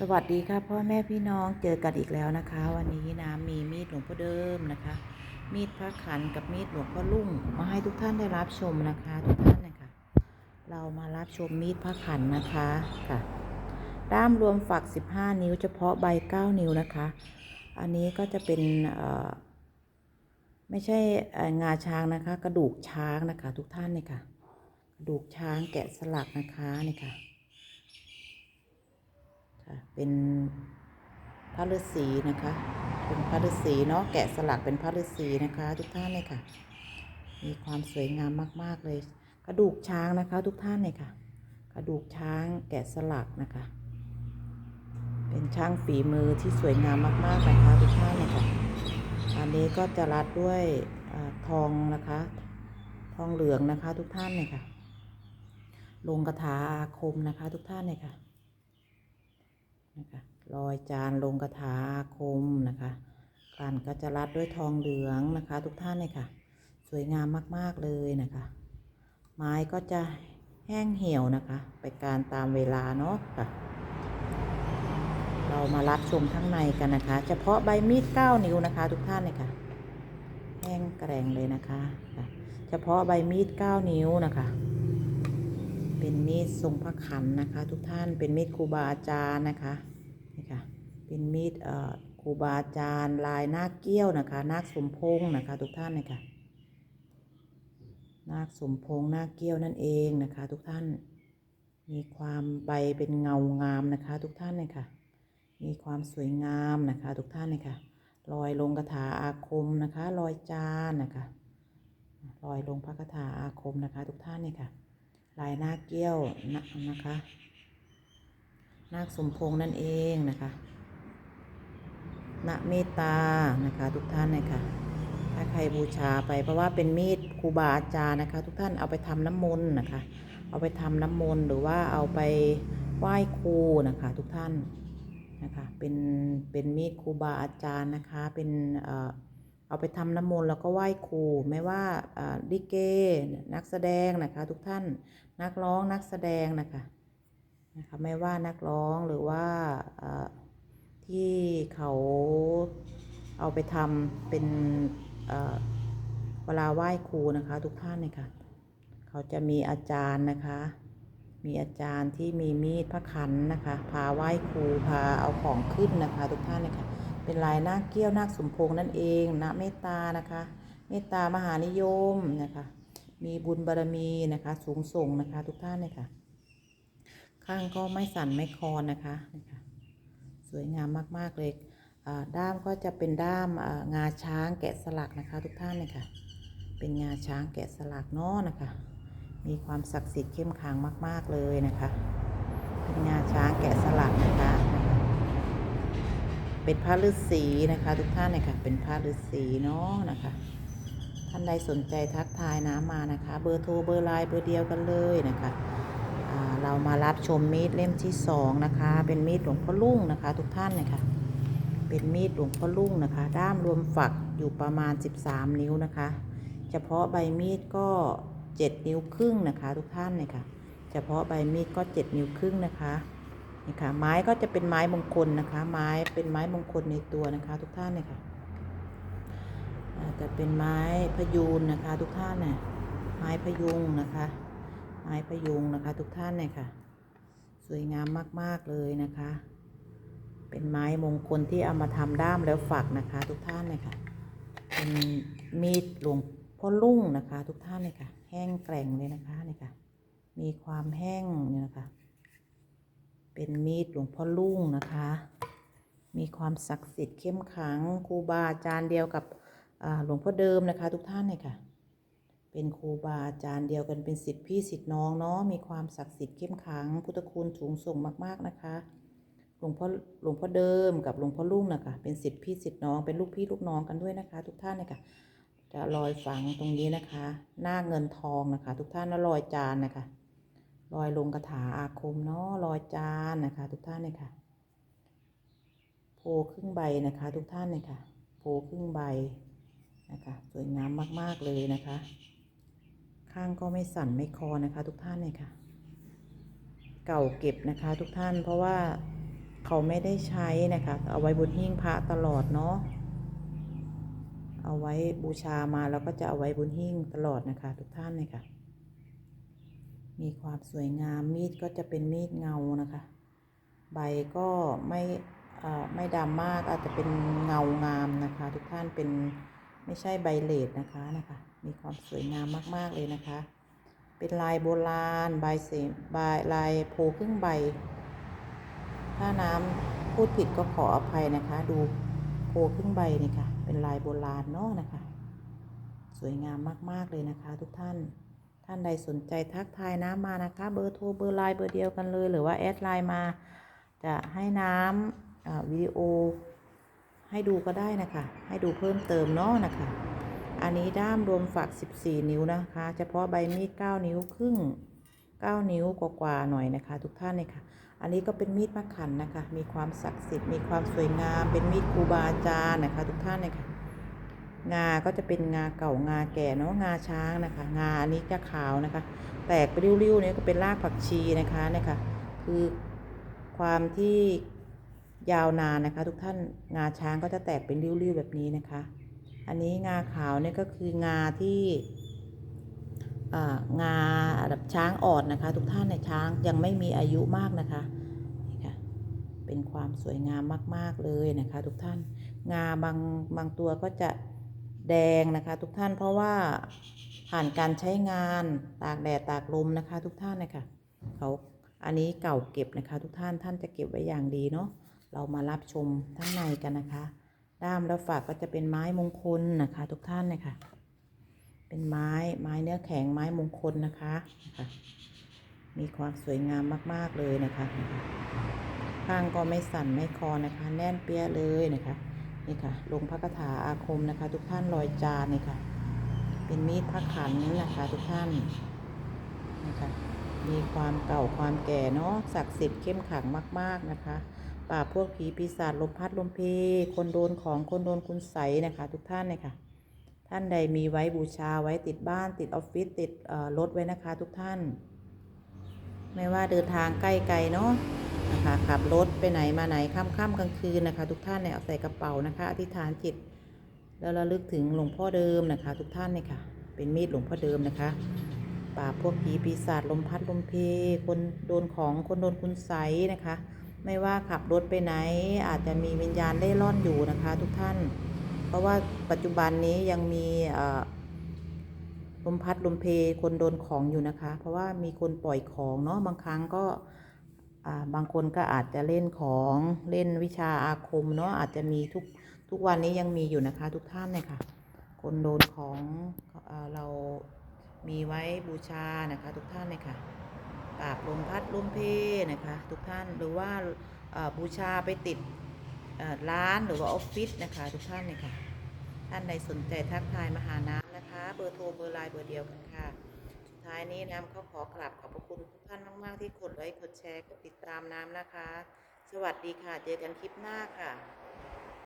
สวัสดีค่ะพ่อแม่พี่น้องเจอกันอีกแล้วนะคะ วันนี้นะมีมีดหลวงพ่อเดิมนะคะ มีดพระขันกับมีดหลวงพ่อลุ่งมาให้ทุกท่านได้รับชมนะคะ ทุกท่านนะคะเรามารับชมมีดพระขันนะคะค่ะ ด้ามรวมฝัก 15 นิ้ว เฉพาะใบ 9 นิ้วนะคะ อันนี้ก็จะเป็นเอ่อไม่ใช่งาช้างนะคะ กระดูกช้างนะคะ ทุกท่านเนี่ยค่ะกระดูกช้างแกะสลักนะคะนี่ค่ะ ค่ะเป็นพระฤาษีนะคะ เป็นพระฤาษีเนาะแกะสลักเป็นพระฤาษีนะคะ ทุกท่านเลยค่ะ มีความสวยงามมาก ๆ เลย กระดูกช้างนะคะ ทุกท่านเลยค่ะ กระดูกช้างแกะสลักนะคะ เป็นช่างฝีมือที่สวยงามมาก ๆ นะคะ ทุกท่านเลยค่ะ อันนี้ก็จะรัดด้วยอทองนะคะ ทองเหลืองนะคะ ทุกท่านเลยค่ะ ลงกระถาอาคมนะคะ ทุกท่านเลยค่ะ นะคะรอยจานลงกระถาคมนะคะการก็จะรัดด้วยทองเหลืองนะคะ ทุกท่านเลยค่ะ สวยงามมากๆเลยนะคะ ไม้ก็จะแห้งเหี่ยวนะคะ ไปการตามเวลาเนาะค่ะ เรามารับชมข้างในกันนะคะ เฉพาะใบมีด 9 นิ้วนะคะ ทุกท่านเลยค่ะ แห้งแกร่งเลยนะคะค่ะเฉพาะใบมีด 9 นิ้วนะคะ เป็นมีดทรงพระขันนะคะ ทุกท่านเป็นมีดครูบาอาจารย์นะคะนี่ค่ะเป็นมีดเอ่อครูบาอาจารย์ลายนาคเกี้ยวนะคะนาคสมพงษ์นะคะ ทุกท่านเลยค่ะนาคสมพงษ์นาคเกี้ยวนั่นเองนะคะ ทุกท่านมีความใบเป็นเงางามนะคะ ทุกท่านเลยค่ะมีความสวยงามนะคะ ทุกท่านเลยค่ะรอยลงกระถาอาคมนะคะรอยจานนะคะรอยลงพระคาถาอาคมนะคะ ทุกท่านเลยค่ะ ลายนาคเกี้ยวนะนะคะนาคสมพงษ์นั่นเองนะคะณเมตตานะคะทุกท่านนะคะถ้าใครบูชาไปเพราะว่าเป็นมีดครูบาอาจารย์นะคะ ทุกท่านเอาไปทำน้ำมนต์นะคะ เอาไปทำน้ำมนต์หรือว่าเอาไปไหว้ครูนะคะ ทุกท่านนะคะเป็นเป็นมีดครูบาอาจารย์นะคะเป็นเอ่อ เอาไปทำน้ำมนต์แล้วก็ไหว้ครูไม่ว่าลิเกนักแสดงนะคะทุกท่านนักร้องนักแสดงนะคะนะคะไม่ว่านักร้องหรือว่าที่เขาเอาไปทำเป็นเอ่อเวลาไหว้ครูนะคะทุกท่านเนี่ยค่ะเขาจะมีอาจารย์นะคะ มีอาจารย์ที่มีมีดพระขันนะคะ พาไหว้ครูพาเอาของขึ้นนะคะ ทุกท่านเนี่ยค่ะ เป็นลายนาคเกี้ยวนาคสมพงษ์นั่นเองนะเมตตานะคะ เมตตามหานิยมนะคะ มีบุญบารมีนะคะสูงส่งนะคะ ทุกท่านเลยค่ะ ข้างก็ไม่สั่นไม่คลอนนะคะนี่ค่ะสวยงามมากๆเลยด้ามก็จะเป็นด้ามงาช้างแกะสลักนะคะ ทุกท่านเลยค่ะ เป็นงาช้างแกะสลักเนาะนะคะ มีความศักดิ์สิทธิ์เข้มขลังมาก ๆเลยนะคะ เป็นงาช้างแกะสลักนะคะ เป็นพระฤาษีนะคะ ทุกท่านเลยค่ะเป็นพระฤาษีเนาะนะคะ ท่านใดสนใจทักทายน้ำมานะคะ เบอร์โทรเบอร์ไลน์เบอร์เดียวกันเลยนะคะเรามารับชมมีดเล่มที่สองนะคะ เป็นมีดหลวงพ่อลุ่งนะคะ ทุกท่านเลยค่ะเป็นมีดหลวงพ่อลุ่งนะคะ ด้ามรวมฝักอยู่ประมาณ 13 นิ้วนะคะ เฉพาะใบมีดก็ 7 นิ้วครึ่งนะคะ ทุกท่านเลยค่ะ เฉพาะใบมีดก็ 7 นิ้วครึ่งนะคะ นี่ค่ะไม้ก็จะเป็นไม้มงคลนะคะ ไม้เป็นไม้มงคลในตัวนะคะ ทุกท่านเลยค่ะอ่าจะเป็นไม้พยูนนะคะ ทุกท่านเนี่ยไม้พยุงนะคะ ไม้พยุงนะคะ ทุกท่านเนี่ยค่ะ สวยงามมาก ๆ เลยนะคะ เป็นไม้มงคลที่เอามาทำด้ามแล้วฝักนะคะ ทุกท่านเลยค่ะเป็นมีดหลวงพ่อลุ่งนะคะ ทุกท่านเลยค่ะ แห้งแกร่งเลยนะคะนี่ค่ะ มีความแห้งเนี่ยนะคะ เป็นมีดหลวงพ่อลุ่งนะคะ มีความศักดิ์สิทธิ์เข้มขังครูบาอาจารย์เดียวกับหลวงพ่อเดิมนะคะ ทุกท่านเลยค่ะ เป็นครูบาอาจารย์เดียวกันเป็นสิทธิพี่สิทธิน้องเนาะ มีความศักดิ์สิทธิ์เข้มขัง พุทธคุณสูงส่งมาก ๆนะคะ หลวงพ่อหลวงพ่อเดิมกับหลวงพ่อลุ่งนะคะเป็นสิทธิพี่สิทธิน้อง เป็นลูกพี่ลูกน้องกันด้วยนะคะ ทุกท่านเลยค่ะ จะรอยฝังตรงนี้นะคะ หน้าเงินทองนะคะ ทุกท่านแล้วรอยจานนะคะ รอยลงกระถาอาคมเนาะรอยจานนะคะ ทุกท่านเลยค่ะโพครึ่งใบนะคะ ทุกท่านเลยค่ะโพครึ่งใบนะคะสวยงามมากๆเลยนะคะ ข้างก็ไม่สั่นไม่คลอนนะคะ ทุกท่านเลยค่ะ เก่าเก็บนะคะ ทุกท่านเพราะว่าเขาไม่ได้ใช้นะคะ เอาไว้บนหิ้งพระตลอดเนาะเอาไว้บูชามาแล้วก็จะเอาไว้บนหิ้งตลอดนะคะ ทุกท่านเลยค่ะ มีความสวยงามมีดก็จะเป็นมีดเงานะคะ ใบก็ไม่ไม่ดำมากอาจจะเป็นเงางามนะคะ ทุกท่านเป็นไม่ใช่ใบเลดนะคะนะคะ มีความสวยงามมาก ๆ เลยนะคะ เป็นลายโบราณใบเสมใบลายโพครึ่งใบ ถ้าน้ำพูดผิดก็ขออภัยนะคะ ดูโพครึ่งใบนี่ค่ะ เป็นลายโบราณเนาะนะคะ สวยงามมาก ๆ เลยนะคะ ทุกท่านานใดสนใจทักทายน้ำมานะคะ เบอร์โทรเบอร์ไลน์เบอร์เดียวกันเลย หรือว่าแอดไลน์มา จะให้น้ำวิดีโอ ให้ดูก็ได้นะคะ ให้ดูเพิ่มเติมเนาะนะคะ อันนี้ด้ามรวมฝัก 14 นิ้วนะคะ เฉพาะใบมีด 9 นิ้วครึ่ง 9 นิ้วกว่าๆหน่อยนะคะ ทุกท่านเลยค่ะอันนี้ก็เป็นมีดมะขันนะคะ มีความศักดิ์สิทธิ์ มีความสวยงาม เป็นมีดครูบาอาจารย์นะคะ ทุกท่านเลยค่ะ งาก็จะเป็นงาเก่างาแก่เนาะงาช้างนะคะ งาอันนี้จะขาวนะคะ แตกไปริ้วๆเนี่ยก็เป็นรากผักชีนะคะเนี่ยค่ะคือความที่ยาวนานนะคะ ทุกท่านงาช้างก็จะแตกเป็นริ้วๆแบบนี้นะคะ อันนี้งาขาวเนี่ยก็คืองาที่งาแบบช้างอ่อนนะคะ ทุกท่านในช้างยังไม่มีอายุมากนะคะนี่ค่ะเป็นความสวยงามมาก ๆเลยนะคะ ทุกท่านงาบางบางตัวก็จะ แดงนะคะทุกท่านเพราะว่าผ่านการใช้งานตากแดดตากลมนะคะทุกท่านนะคะเขาอันนี้เก่าเก็บนะคะทุกท่านท่านจะเก็บไว้อย่างดีเนาะเรามารับชมทั้างในกันนะคะ ด้ามแล้วฝากก็จะเป็นไม้มงคลนะคะ ทุกท่านนะคะเป็นไม้ไม้เนื้อแข็งไม้มงคลนะคะนะคะมีความสวยงามมาก ๆ เลยนะคะ ข้างก็ไม่สั่นไม่คอนะคะ แน่นเปี้ยเลยนะคะ นี่ค่ะ ลงพระคาถาอาคมนะคะ ทุกท่านรอยจานนี่ค่ะ เป็นมีดพระขันนะคะทุกท่านนะคะมีความเก่าความแก่เนาะศักดิ์สิทธิ์เข้มขังมาก ๆนะคะปราบพวกผีปีศาจลมพัดลมเพคนโดนของคนโดนคุณใสนะคะ ทุกท่านเลยค่ะ ท่านใดมีไว้บูชาไว้ติดบ้านติดออฟฟิศติดรถไว้นะคะ ทุกท่าน ไม่ว่าเดินทางใกล้ไกลเนาะ นะคะขับรถไปไหนมาไหนค่ำค่ำกลางคืนนะคะ ทุกท่านเนี่ยเอาใส่กระเป๋านะคะ อธิษฐานจิต แล้วระลึกถึงหลวงพ่อเดิมนะคะ ทุกท่านเนี่ยค่ะ เป็นมีดหลวงพ่อเดิมนะคะปราบพวกผีปีศาจลมพัดลมเพ คนโดนของคนโดนคุณใสนะคะ ไม่ว่าขับรถไปไหน อาจจะมีวิญญาณเล่ร่อนอยู่นะคะ ทุกท่าน เพราะว่าปัจจุบันนี้ยังมีเอ่อลมพัดลมเพ คนโดนของอยู่นะคะ เพราะว่ามีคนปล่อยของเนาะบางครั้งก็ บางคนก็อาจจะเล่นของเล่นวิชาอาคมเนาะอาจจะมีทุกทุกวันนี้ยังมีอยู่นะคะ ทุกท่านเนี่ยค่ะ คนโดนของเอเรามีไว้บูชานะคะ ทุกท่านเนี่ยค่ะปาบลมพัดลมเพนะคะ ทุกท่านหรือว่าบูชาไปติดร้านหรือว่าออฟฟิศนะคะ ทุกท่านเนี่ยค่ะ ท่านใดสนใจทักทายมาหาน้ำนะคะ เบอร์โทรเบอร์ไลน์เบอร์เดียวกันค่ะ ท้ายนี้น้ำเขาขอกราบขอบพระคุณทุกท่านมาก ๆ ที่กดไลค์กดแชร์กดติดตามน้ำนะคะ สวัสดีค่ะ เจอกันคลิปหน้าค่ะ